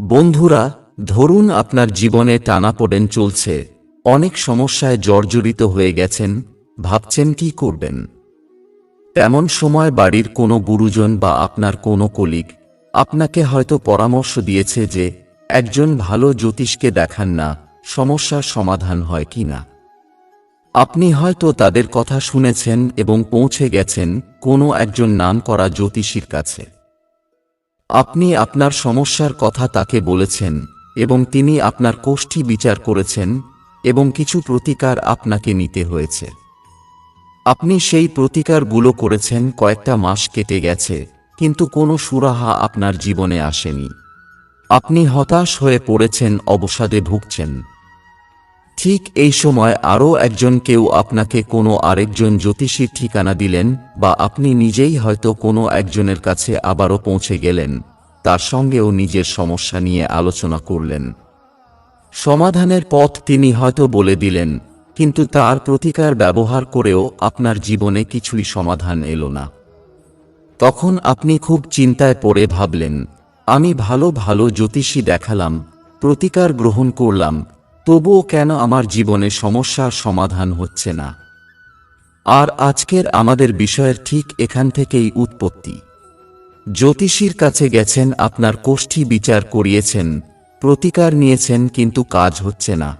বন্ধুরা, ধরুন আপনার জীবনে টানাপোড়েন চলছে। অনেক সমস্যায় জর্জরিত হয়ে গেছেন, ভাবছেন কি করবেন? তেমন সময় বাড়ির কোনো গুরুজন বা আপনার কোনো কলিগ আপনাকে হয়তো পরামর্শ দিয়েছে যে, একজন ভালো জ্যোতিষকে দেখান না, সমস্যার সমাধান হয় কি না? আপনি হয়তো তাদের কথা শুনেছেন এবং পৌঁছে গেছেন কোনো একজন নাম করা জ্যোতিষীর কাছে। আপনি আপনার সমস্যার কথা তাকে বলেছেন, এবং তিনি আপনার কোষ্ঠী বিচার করেছেন, এবং কিছু প্রতিকার আপনাকে নিতে হয়েছে। আপনি সেই প্রতিকারগুলো করেছেন কয়েকটা মাস কেটে গেছে, কিন্তু কোনো সুরাহা আপনার জীবনে আসেনি। আপনি হতাশ হয়ে পড়েছেন, অবসাদে ভুগছেন। ঠিক এই সময় আরও একজন কেউ আপনাকে কোনো আরেকজন জ্যোতিষীর ঠিকানা দিলেন, বা আপনি নিজেই হয়তো কোনো একজনের কাছে আবারও পৌঁছে গেলেন, তার সঙ্গেও নিজের সমস্যা নিয়ে আলোচনা করলেন। সমাধানের পথ তিনি হয়তো বলে দিলেন, কিন্তু তার প্রতিকার ব্যবহার করেও আপনার জীবনে কিছুই সমাধান এলো না। তখন আপনি খুব চিন্তায় পড়ে ভাবলেন, আমি ভালো ভালো জ্যোতিষী দেখালাম, প্রতিকার গ্রহণ করলাম তবুও কেন আমার জীবনে সমস্যার সমাধান হচ্ছে না? আর আজকের আমাদের বিষয়ের ঠিক এখান থেকেই উৎপত্তি। জ্যোতিষীর কাছে গেছেন, আপনার কোষ্ঠী বিচার করিয়েছেন, প্রতিকার নিয়েছেন, কিন্তু কাজ হচ্ছে না।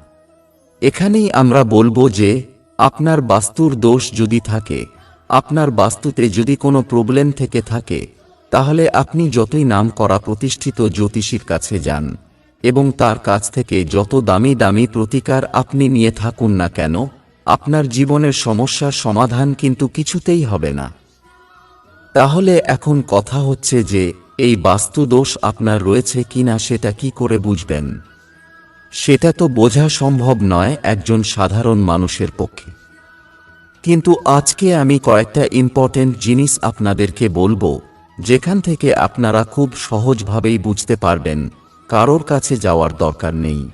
এখানেই আমরা বলব যে, আপনার বাস্তুর দোষ যদি থাকে, আপনার বাস্তুতে যদি কোনো প্রবলেম থেকে থাকে, তাহলে আপনি যতই নাম করা প্রতিষ্ঠিত জ্যোতিষীর কাছে যান। এবং তার কাছ থেকে যত দামি দামি প্রতিকার আপনি নিয়ে থাকুন না কেন, আপনার জীবনের সমস্যার সমাধান কিন্তু কিছুতেই হবে না। তাহলে এখন কথা হচ্ছে যে, এই বাস্তু দোষ আপনার রয়েছে কিনা সেটা কি করে বুঝবেন? সেটা তো বোঝা সম্ভব নয় একজন সাধারণ মানুষের পক্ষে। কিন্তু আজকে আমি কয়েকটা ইম্পর্টেন্ট জিনিস আপনাদেরকে বলব, যেখান থেকে আপনারা খুব সহজভাবেই বুঝতে পারবেন কারোর কাছে যাওয়ার দরকার নেই।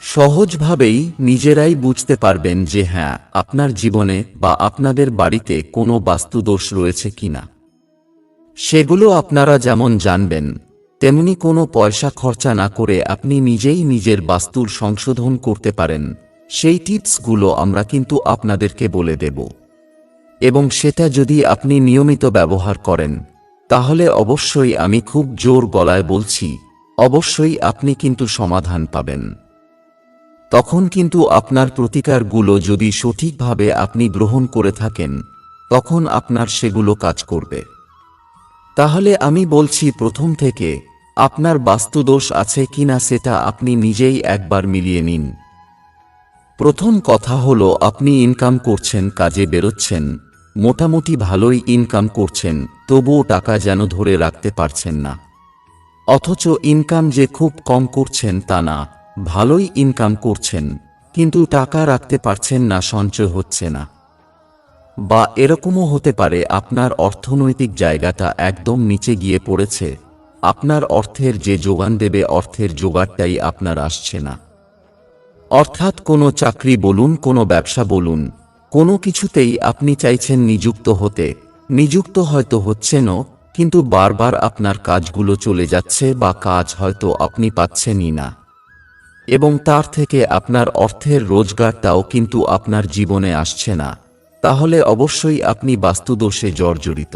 সহজভাবেই নিজেরাই বুঝতে পারবেন যে হ্যাঁ আপনার জীবনে বা আপনাদের বাড়িতে কোনো বাস্তুদোষ রয়েছে কিনা। সেগুলো আপনারা যেমন জানবেন, তেমনি কোনো পয়সা খরচা না করে আপনি নিজেই নিজের বাস্তুর সংশোধন করতে পারেন। সেই টিপসগুলো আমরা কিন্তু আপনাদেরকে বলে দেব। এবং সেটা যদি আপনি নিয়মিত ব্যবহার করেন, তাহলে অবশ্যই আমি খুব জোর গলায় বলছি অবশ্যই আপনি কিন্তু সমাধান পাবেন। তখন কিন্তু আপনার প্রতিকারগুলো যদি সঠিকভাবে আপনি গ্রহণ করে থাকেন, তখন আপনার সেগুলো কাজ করবে। তাহলে আমি বলছি প্রথম থেকে, আপনার বাস্তুদোষ আছে কিনা সেটা আপনি নিজেই একবার মিলিয়ে নিন। প্রথম কথা হলো, আপনি ইনকাম করছেন, কাজে বেরোচ্ছেন, মোটামুটি ভালোই ইনকাম করছেন, তবুও টাকা যেন ধরে রাখতে পারছেন না। অথচ ইনকাম যে খুব কম করছেন তা না, ভালোই ইনকাম করছেন, কিন্তু টাকা রাখতে পারছেন না, সঞ্চয় হচ্ছে না। বা এরকমও হতে পারে আপনার অর্থনৈতিক জায়গাটা একদম নিচে গিয়ে পড়েছে, আপনার অর্থের যে যোগান দেবে অর্থের জোগাড়টাই আপনার আসছে না। অর্থাৎ কোনো চাকরি বলুন, কোনো ব্যবসা বলুন, কোনো কিছুতেই আপনি চাইছেন নিযুক্ত হতে, নিযুক্ত হয়তো হচ্ছেনও কিন্তু বারবার আপনার কাজগুলো চলে যাচ্ছে বা কাজ হয়তো আপনি পাচ্ছেনই না। এবং তার থেকে আপনার অর্থের রোজগারটাও কিন্তু আপনার জীবনে আসছে না। তাহলে অবশ্যই আপনি বাস্তুদোষে জর্জরিত।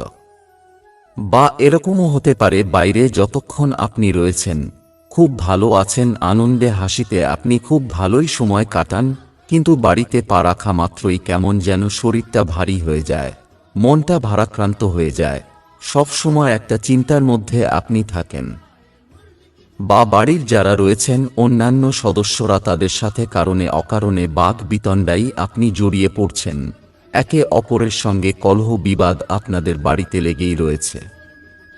বা এরকমও হতে পারে বাইরে যতক্ষণ আপনি রয়েছেন, খুব ভালো আছেন, আনন্দে হাসিতে আপনি খুব ভালোই সময় কাটান, কিন্তু বাড়িতে পা রাখা মাত্রই কেমন যেন শরীরটা ভারী হয়ে যায়, মনটা ভারাক্রান্ত হয়ে যায়। সব সময় একটা চিন্তার মধ্যে আপনি থাকেন। বা বাড়ির যারা রয়েছেন, অন্যান্য সদস্যরা তাদের সাথে কারণে অকারণে বাঘ বিতণ্ডাই আপনি জড়িয়ে পড়ছেন। একে অপরের সঙ্গে কলহ বিবাদ আপনাদের বাড়িতে লেগেই রয়েছে।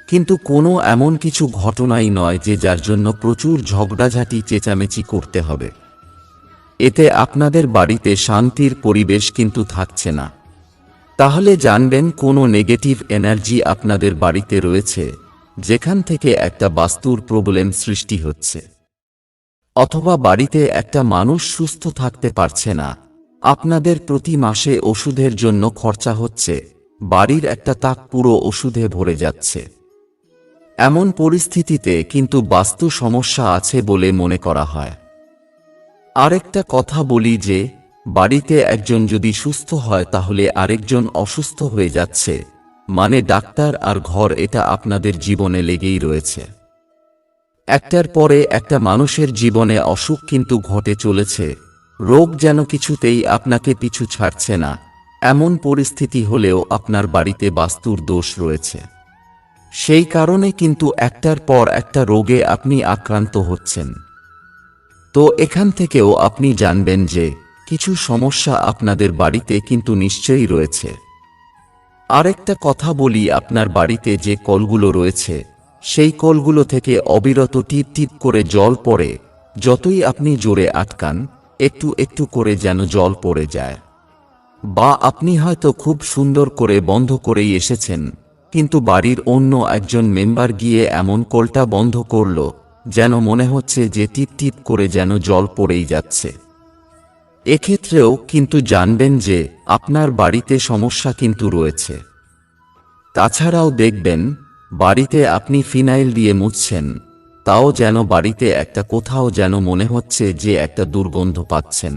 কিন্তু কোনো এমন কিছু ঘটনাই নয় যে যার জন্য প্রচুর ঝগড়াঝাটি চেঁচামেচি করতে হবে। এতে আপনাদের বাড়িতে শান্তির পরিবেশ কিন্তু থাকছে না। তাহলে জানবেন কোনো নেগেটিভ এনার্জি আপনাদের বাড়িতে রয়েছে, যেখান থেকে একটা বাস্তুর প্রবলেম সৃষ্টি হচ্ছে। অথবা বাড়িতে একটা মানুষ সুস্থ থাকতে পারছে না, আপনাদের প্রতি মাসে ওষুধের জন্য খরচা হচ্ছে, বাড়ির একটা তাক পুরো ওষুধে ভরে যাচ্ছে। এমন পরিস্থিতিতে কিন্তু বাস্তু সমস্যা আছে বলে মনে করা হয়। আরেকটা কথা বলি যে বাড়িতে একজন যদি সুস্থ হয় তাহলে আরেকজন অসুস্থ হয়ে যাচ্ছে। মানে ডাক্তার আর ঘর এটা আপনাদের জীবনে লেগেই রয়েছে। একটার পরে একটা মানুষের জীবনে অসুখ কিন্তু ঘটে চলেছে। রোগ যেন কিছুতেই আপনাকে পিছু ছাড়ছে না। এমন পরিস্থিতি হলেও আপনার বাড়িতে বাস্তুর দোষ রয়েছে। সেই কারণে কিন্তু একটার পর একটা রোগে আপনি আক্রান্ত হচ্ছেন। তো এখান থেকেও আপনি জানবেন যে কিছু সমস্যা আপনাদের বাড়িতে কিন্তু নিশ্চয়ই রয়েছে। আরেকটা কথা বলি আপনার বাড়িতে যে কলগুলো রয়েছে, সেই কলগুলো থেকে অবিরত টিপ টিপ করে জল পড়ে, যতই আপনি জোরে আটকান, একটু একটু করে যেন জল পড়ে যায়। বা আপনি হয়তো খুব সুন্দর করে বন্ধ করেই এসেছেন, কিন্তু বাড়ির অন্য একজন মেম্বার গিয়ে এমন কলটা বন্ধ করল, যেন মনে হচ্ছে যে টিপ টিপ করে যেন জল পড়েই যাচ্ছে। এক্ষেত্রেও কিন্তু জানবেন যে আপনার বাড়িতে সমস্যা কিন্তু রয়েছে। তাছাড়াও দেখবেন, বাড়িতে আপনি ফিনাইল দিয়ে মুছছেন, তাও যেন বাড়িতে একটা কোথাও যেন মনে হচ্ছে যে একটা দুর্গন্ধ পাচ্ছেন।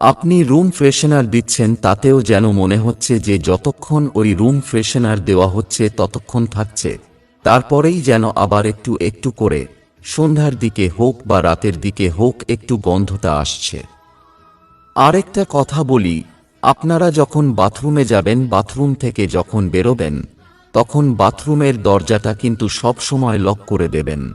আপনি রুম ফ্রেশনার দিচ্ছেন, তাতেও যেন মনে হচ্ছে যে যতক্ষণ ওই রুম ফ্রেশনার দেওয়া হচ্ছে ততক্ষণ থাকছে। তারপরেই যেন আবার একটু একটু করে সন্ধ্যার দিকে হোক বা রাতের দিকে হোক একটু গন্ধটা আসছে। আরেকটা কথা বলি, আপনারা যখন বাথরুমে যাবেন, বাথরুম থেকে যখন বেরোবেন, তখন বাথরুমের দরজাটা কিন্তু সব সময় লক করে দেবেন।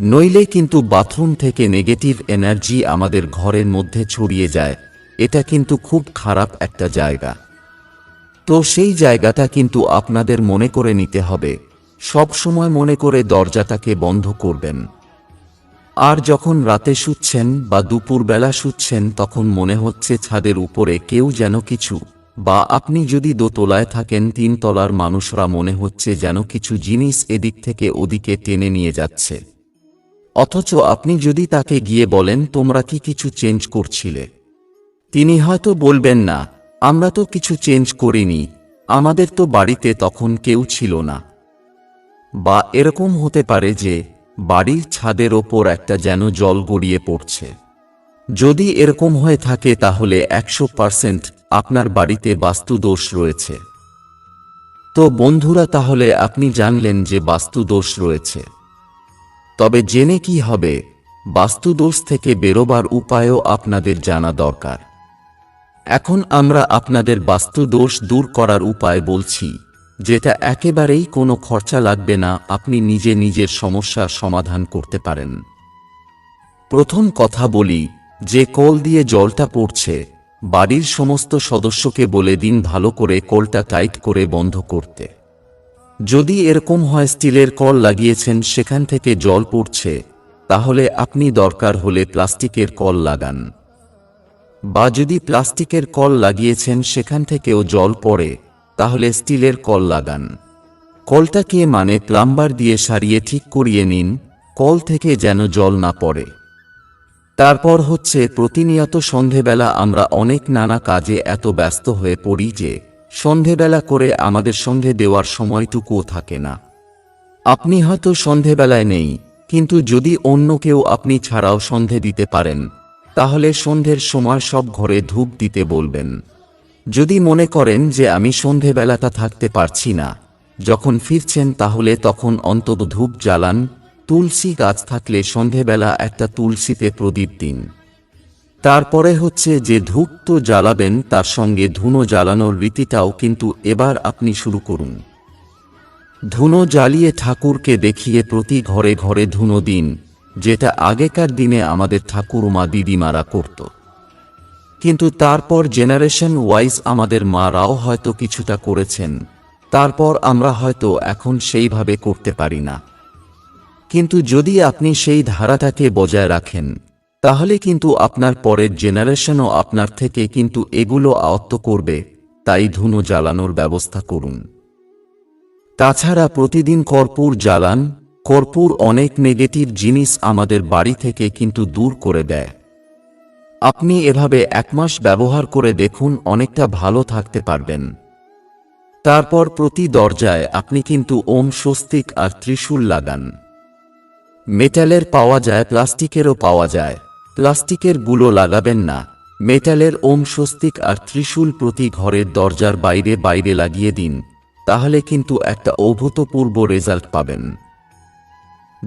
নইলে কিন্তু বাথরুম থেকে নেগেটিভ এনার্জি আমাদের ঘরের মধ্যে ছড়িয়ে যায়, এটা কিন্তু খুব খারাপ একটা জায়গা। তো সেই জায়গাটা কিন্তু আপনাদের মনে করে নিতে হবে, সব সময় মনে করে দরজাটাকে বন্ধ করবেন। আর যখন রাতে শুচ্ছেন বা দুপুরবেলা শুচ্ছেন তখন মনে হচ্ছে ছাদের উপরে কেউ যেন কিছু। বা আপনি যদি দোতলায় থাকেন তিন তলার মানুষরা মনে হচ্ছে যেন কিছু জিনিস এদিক থেকে ওদিকে টেনে নিয়ে যাচ্ছে। অথচ আপনি যদি তাকে গিয়ে বলেন, তোমরা কি কিছু চেঞ্জ করছিলে? তিনি হয়তো বলবেন, না, আমরা তো কিছু চেঞ্জ করিনি, আমাদের তো বাড়িতে তখন কেউ ছিল না। বা এরকম হতে পারে যে বাড়ির ছাদের ওপর একটা যেন জল গড়িয়ে পড়ছে। যদি এরকম হয়ে থাকে তাহলে একশো পার্সেন্ট আপনার বাড়িতে বাস্তুদোষ রয়েছে। তো বন্ধুরা তাহলে আপনি জানলেন যে বাস্তুদোষ রয়েছে। তবে জেনে কি হবে, বাস্তুদোষ থেকে বেরোবার উপায়ও আপনাদের জানা দরকার। এখন আমরা আপনাদের বাস্তুদোষ দূর করার উপায় বলছি। যেটা একেবারেই কোনো খরচা লাগবে না, আপনি নিজে নিজের সমস্যার সমাধান করতে পারেন। প্রথম কথা বলি, যে কল দিয়ে জলটা পড়ছে, বাড়ির সমস্ত সদস্যকে বলে দিন ভালো করে কলটা টাইট করে বন্ধ করতে। যদি এরকম হয় স্টিলের কল লাগিয়েছেন, সেখান থেকে জল পড়ছে, তাহলে আপনি দরকার হলে প্লাস্টিকের কল লাগান। বা যদি প্লাস্টিকের কল লাগিয়েছেন, সেখান থেকেও জল পড়ে তাহলে স্টিলের কল লাগান। কলটাকে মানে প্লাম্বার দিয়ে সারিয়ে ঠিক করিয়ে নিন, কল থেকে যেন জল না পড়ে। তারপর হচ্ছে প্রতিনিয়ত সন্ধেবেলা আমরা অনেক নানা কাজে এত ব্যস্ত হয়ে পড়ি যে, সন্ধেবেলা করে আমাদের সন্ধে দেওয়ার সময়টুকুও থাকে না। আপনি হয়তো সন্ধেবেলায় নেই, কিন্তু যদি অন্য কেউ আপনি ছাড়াও সন্ধে দিতে পারেন, তাহলে সন্ধের সময় সব ঘরে ধূপ দিতে বলবেন। যদি মনে করেন যে আমি সন্ধেবেলাটা থাকতে পারছি না, যখন ফিরছেন তাহলে তখন অন্তত ধূপ জ্বালান, তুলসী গাছ থাকলে সন্ধেবেলা একটা তুলসীতে প্রদীপ দিন। তারপরে হচ্ছে যে ধূপ তো জ্বালাবেন, তার সঙ্গে ধুনো জ্বালানোর রীতিটাও কিন্তু এবার আপনি শুরু করুন। ধুনো জ্বালিয়ে ঠাকুরকে দেখিয়ে প্রতি ঘরে ঘরে ধুনো দিন, যেটা আগেকার দিনে আমাদের ঠাকুরমা দিদিমারা করত। কিন্তু তারপর জেনারেশন ওয়াইজ আমাদের মারাও হয়তো কিছুটা করেছেন। তারপর আমরা হয়তো এখন সেইভাবে করতে পারি না। কিন্তু যদি আপনি সেই ধারাটাকে বজায় রাখেন, তাহলে কিন্তু আপনার পরের জেনারেশনও আপনার থেকে কিন্তু এগুলো আয়ত্ত করবে, তাই ধুনো জ্বালানোর ব্যবস্থা করুন। তাছাড়া প্রতিদিন কর্পূর জ্বালান, কর্পূর অনেক নেগেটিভ জিনিস আমাদের বাড়ি থেকে কিন্তু দূর করে দেয়। আপনি এভাবে এক মাস ব্যবহার করে দেখুন অনেকটা ভালো থাকতে পারবেন। তারপর প্রতি দরজায় আপনি কিন্তু ওম স্বস্তিক আর ত্রিশূল লাগান। মেটালের পাওয়া যায়, প্লাস্টিকেরও পাওয়া যায়। প্লাস্টিকেরগুলো লাগাবেন না। মেটালের ওম স্বস্তিক আর ত্রিশূল প্রতি ঘরের দরজার বাইরে বাইরে লাগিয়ে দিন, তাহলে কিন্তু একটা অভূতপূর্ব রেজাল্ট পাবেন।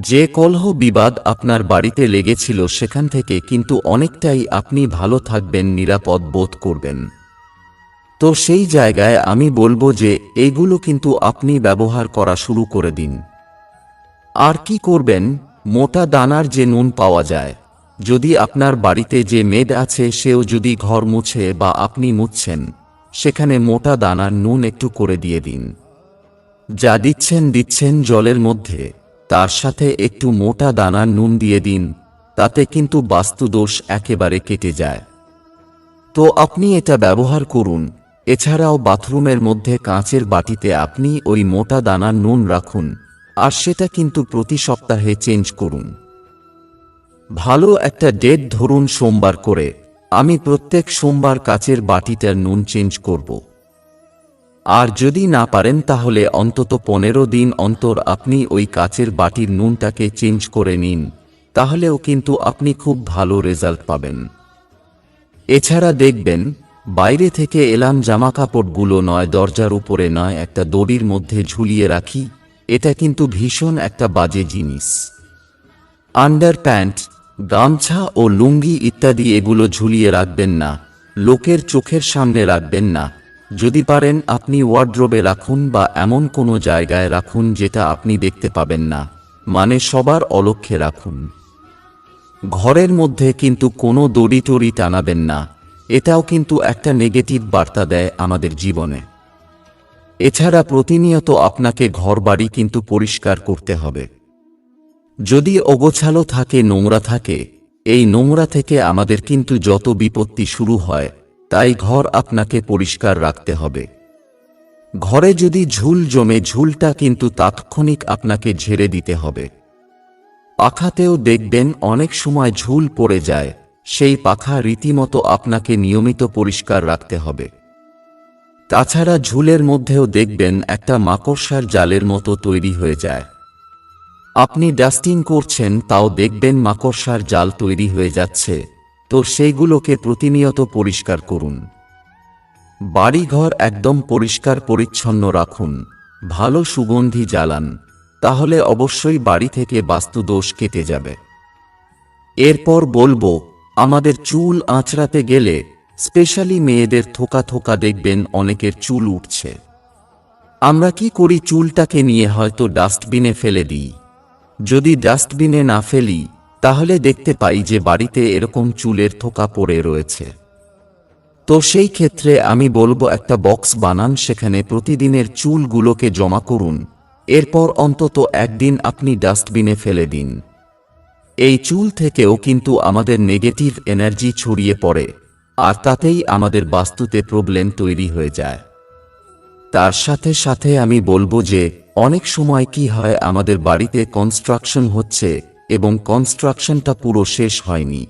যে কলহ বিবাদ আপনার বাড়িতে লেগেছিল সেখান থেকে কিন্তু অনেকটাই আপনি ভালো থাকবেন, নিরাপদ বোধ করবেন। তো সেই জায়গায় আমি বলব যে, এগুলো কিন্তু আপনি ব্যবহার করা শুরু করে দিন। আর কি করবেন? মোটা দানার যে নুন পাওয়া যায়। যদি আপনার বাড়িতে যে মেড আছে, সেও যদি ঘর মুছে বা আপনি মুছছেন, সেখানে মোটা দানার নুন একটু করে দিয়ে দিন। যা দিচ্ছেন দিচ্ছেন জলের মধ্যে। তার সাথে একটু মোটা দানার নুন দিয়ে দিন, তাতে কিন্তু বাস্তুদোষ একেবারে কেটে যায়। তো আপনি এটা ব্যবহার করুন, এছাড়াও বাথরুমের মধ্যে কাঁচের বাটিতে আপনি ওই মোটা দানার নুন রাখুন, আর সেটা কিন্তু প্রতি সপ্তাহে চেঞ্জ করুন। ভালো একটা ডেট ধরুন সোমবার করে, আমি প্রত্যেক সোমবার কাচের বাটিটার নুন চেঞ্জ করব। আর যদি না পারেন তাহলে অন্তত পনেরো দিন অন্তর আপনি ওই কাচের বাটির নুনটাকে চেঞ্জ করে নিন, তাহলেও কিন্তু আপনি খুব ভালো রেজাল্ট পাবেন। এছাড়া দেখবেন, বাইরে থেকে এলাম জামা কাপড়গুলো নয়, দরজার উপরে নয়, একটা দড়ির মধ্যে ঝুলিয়ে রাখি, এটা কিন্তু ভীষণ একটা বাজে জিনিস। আন্ডার প্যান্ট গামছা ও লুঙ্গি ইত্যাদি এগুলো ঝুলিয়ে রাখবেন না, লোকের চোখের সামনে রাখবেন না। যদি পারেন, আপনি ওয়ার্ড্রোবে রাখুন বা এমন কোনো জায়গায় রাখুন যেটা আপনি দেখতে পাবেন না। মানে সবার অলক্ষ্যে রাখুন। ঘরের মধ্যে কিন্তু কোনো দড়ি টড়ি টানাবেন না। এটাও কিন্তু একটা নেগেটিভ বার্তা দেয় আমাদের জীবনে। এছাড়া প্রতিনিয়ত আপনাকে ঘরবাড়ি কিন্তু পরিষ্কার করতে হবে। যদি অগোছালো থাকে, নোংরা থাকে, এই নোংরা থেকে আমাদের কিন্তু যত বিপত্তি শুরু হয় তাই ঘর আপনাকে পরিষ্কার রাখতে হবে। ঘরে যদি ঝুল জমে ঝুলটা কিন্তু তাৎক্ষণিক আপনাকে ঝেড়ে দিতে হবে। পাখাতেও দেখবেন অনেক সময় ঝুল পড়ে যায়, সেই পাখা রীতিমতো আপনাকে নিয়মিত পরিষ্কার রাখতে হবে। তাছাড়া ঝুলের মধ্যেও দেখবেন একটা মাকড়সার জালের মতো তৈরি হয়ে যায়। আপনি ডাস্টিং করছেন তাও দেখবেন মাকড়সার জাল তৈরি হয়ে যাচ্ছে। তো সেইগুলোকে প্রতিনিয়ত পরিষ্কার করুন। বাড়িঘর একদম পরিষ্কার পরিচ্ছন্ন রাখুন। ভালো সুগন্ধি জ্বালান। তাহলে অবশ্যই বাড়ি থেকে বাস্তুদোষ কেটে যাবে। এরপর বলব, আমাদের চুল আঁচড়াতে গেলে, স্পেশালি মেয়েদের থোকা থোকা দেখবেন অনেকের চুল উঠছে। আমরা কি করি চুলটাকে নিয়ে হয়তো ডাস্টবিনে ফেলে দিই। যদি ডাস্টবিনে না ফেলি তাহলে দেখতে পাই যে বাড়িতে এরকম চুলের থোকা পড়ে রয়েছে। তো সেই ক্ষেত্রে আমি বলব একটা বক্স বানান, সেখানে প্রতিদিনের চুলগুলোকে জমা করুন। এরপর অন্তত একদিন আপনি ডাস্টবিনে ফেলে দিন। এই চুল থেকেও কিন্তু আমাদের নেগেটিভ এনার্জি ছড়িয়ে পড়ে, আর তাতেই আমাদের বাস্তুতে প্রবলেম তৈরি হয়ে যায়। তার সাথে সাথে আমি বলব যে, অনেক সময় কি হয়, আমাদের বাড়িতে কনস্ট্রাকশন হচ্ছে এবং কনস্ট্রাকশনটা পুরো শেষ হয়নি।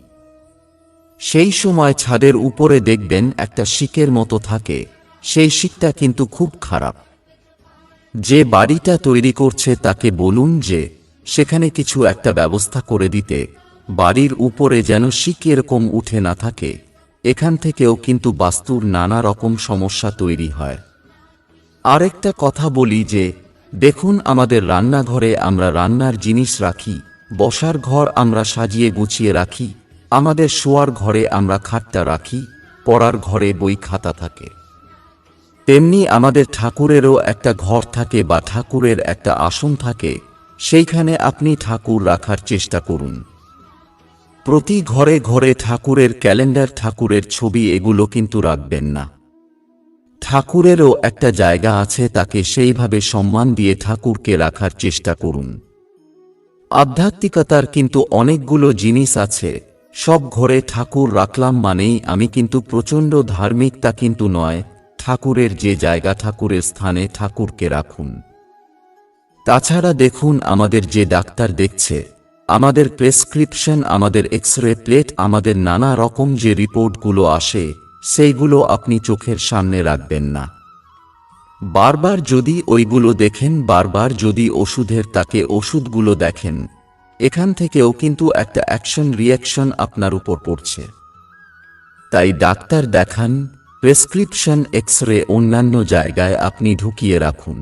সেই সময় ছাদের উপরে দেখবেন একটা শিকের মতো থাকে, সেই শিকটা কিন্তু খুব খারাপ। যে বাড়িটা তৈরি করছে তাকে বলুন যে, সেখানে কিছু একটা ব্যবস্থা করে দিতে, বাড়ির উপরে যেন শিক এরকম উঠে না থাকে, এখান থেকেও কিন্তু বাস্তুর নানা রকম সমস্যা তৈরি হয়। আরেকটা কথা বলি যে, দেখুন আমাদের রান্নাঘরে আমরা রান্নার জিনিস রাখি বসার ঘর আমরা সাজিয়ে গুছিয়ে রাখি, আমাদের শোয়ার ঘরে আমরা খাটটা রাখি, পড়ার ঘরে বই খাতা থাকে। তেমনি আমাদের ঠাকুরেরও একটা ঘর থাকে বা ঠাকুরের একটা আসন থাকে, সেইখানে আপনি ঠাকুর রাখার চেষ্টা করুন। প্রতি ঘরে ঘরে ঠাকুরের ক্যালেন্ডার, ঠাকুরের ছবি এগুলো কিন্তু রাখবেন না। ঠাকুরেরও একটা জায়গা আছে, তাকে সেইভাবে সম্মান দিয়ে ঠাকুরকে রাখার চেষ্টা করুন। আধ্যাত্মিকতার কিন্তু অনেকগুলো জিনিস আছে। সব ঘরে ঠাকুর রাখলাম মানেই আমি কিন্তু প্রচণ্ড ধার্মিক তা কিন্তু নয়, ঠাকুরের যে জায়গা ঠাকুরের স্থানে ঠাকুরকে রাখুন। তাছাড়া দেখুন আমাদের যে ডাক্তার দেখছে, আমাদের প্রেসক্রিপশন, আমাদের এক্স রে প্লেট, আমাদের নানা রকম যে রিপোর্টগুলো আসে, সেইগুলো আপনি চোখের সামনে রাখবেন না। বারবার যদি ওইগুলো দেখেন, বারবার যদি ওষুধের তাকে ওষুধগুলো দেখেন, এখান থেকেও কিন্তু একটা অ্যাকশন রিয়াকশন আপনার উপর পড়ছে। তাই ডাক্তার দেখান, প্রেসক্রিপশন এক্স রে অন্যান্য জায়গায় আপনি ঢুকিয়ে রাখুন।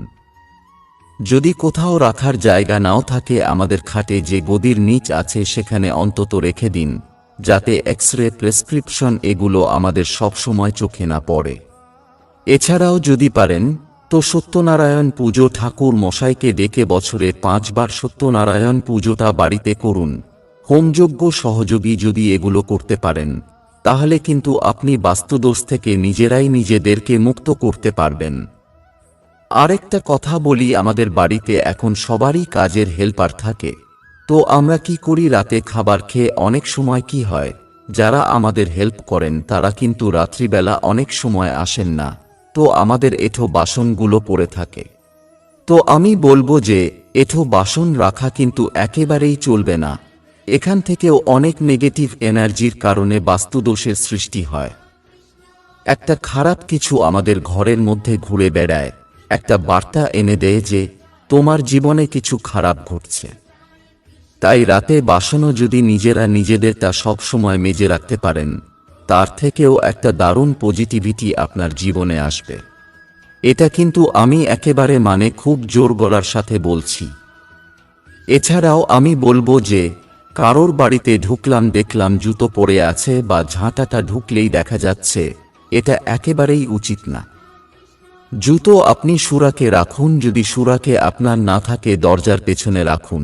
যদি কোথাও রাখার জায়গা নাও থাকে আমাদের খাটে যে গদির নিচ আছে সেখানে অন্তত রেখে দিন, যাতে এক্স রে প্রেসক্রিপশন এগুলো আমাদের সবসময় চোখে না পড়ে। এছাড়াও যদি পারেন, তো সত্যনারায়ণ পুজো ঠাকুর মশাইকে ডেকে বছরে পাঁচবার সত্যনারায়ণ পুজোটা বাড়িতে করুন। হোমযোগ্য সহযোগী যদি এগুলো করতে পারেন, তাহলে কিন্তু আপনি বাস্তুদোষ থেকে নিজেরাই নিজেদেরকে মুক্ত করতে পারবেন। আরেকটা কথা বলি, আমাদের বাড়িতে এখন সবারই কাজের হেল্পার থাকে। তো আমরা কি করি, রাতে খাবার খেয়ে অনেক সময় কি হয়? যারা আমাদের হেল্প করেন, তারা কিন্তু রাত্রিবেলা অনেক সময় আসেন না। তো আমাদের এঠো বাসনগুলো পড়ে থাকে। তো আমি বলব যে, এঠো বাসন রাখা কিন্তু একেবারেই চলবে না। এখান থেকেও অনেক নেগেটিভ এনার্জির কারণে বাস্তুদোষের সৃষ্টি হয়। একটা খারাপ কিছু আমাদের ঘরের মধ্যে ঘুরে বেড়ায়। একটা বার্তা এনে দেয় যে, তোমার জীবনে কিছু খারাপ ঘটছে। তাই রাতে বাসনও যদি নিজেরা নিজেদেরটা সবসময় মেজে রাখতে পারেন। তার থেকেও একটা দারুণ পজিটিভিটি আপনার জীবনে আসবে। এটা কিন্তু আমি একেবারে মানে খুব জোর গলার সাথে বলছি। এছাড়াও আমি বলব যে, কারোর বাড়িতে ঢুকলাম দেখলাম জুতো পড়ে আছে বা ঝাঁটাটা ঢুকলেই দেখা যাচ্ছে, এটা একেবারেই উচিত না। জুতো আপনি সুরাকে রাখুন, যদি সুরাকে আপনার না থাকে দরজার পেছনে রাখুন,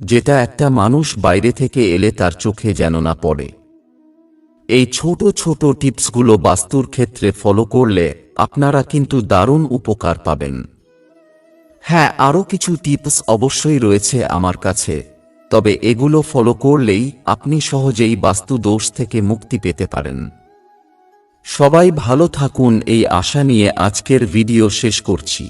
যেটা একটা মানুষ বাইরে থেকে এলে তার চোখে যেন না পড়ে। এই ছোট ছোট টিপসগুলো বাস্তুর ক্ষেত্রে ফলো করলে আপনারা কিন্তু দারুণ উপকার পাবেন। হ্যাঁ আরও কিছু টিপস অবশ্যই রয়েছে আমার কাছে। তবে এগুলো ফলো করলেই আপনি সহজেই বাস্তু দোষ থেকে মুক্তি পেতে পারেন। সবাই ভালো থাকুন, এই আশা নিয়ে আজকের ভিডিও শেষ করছি।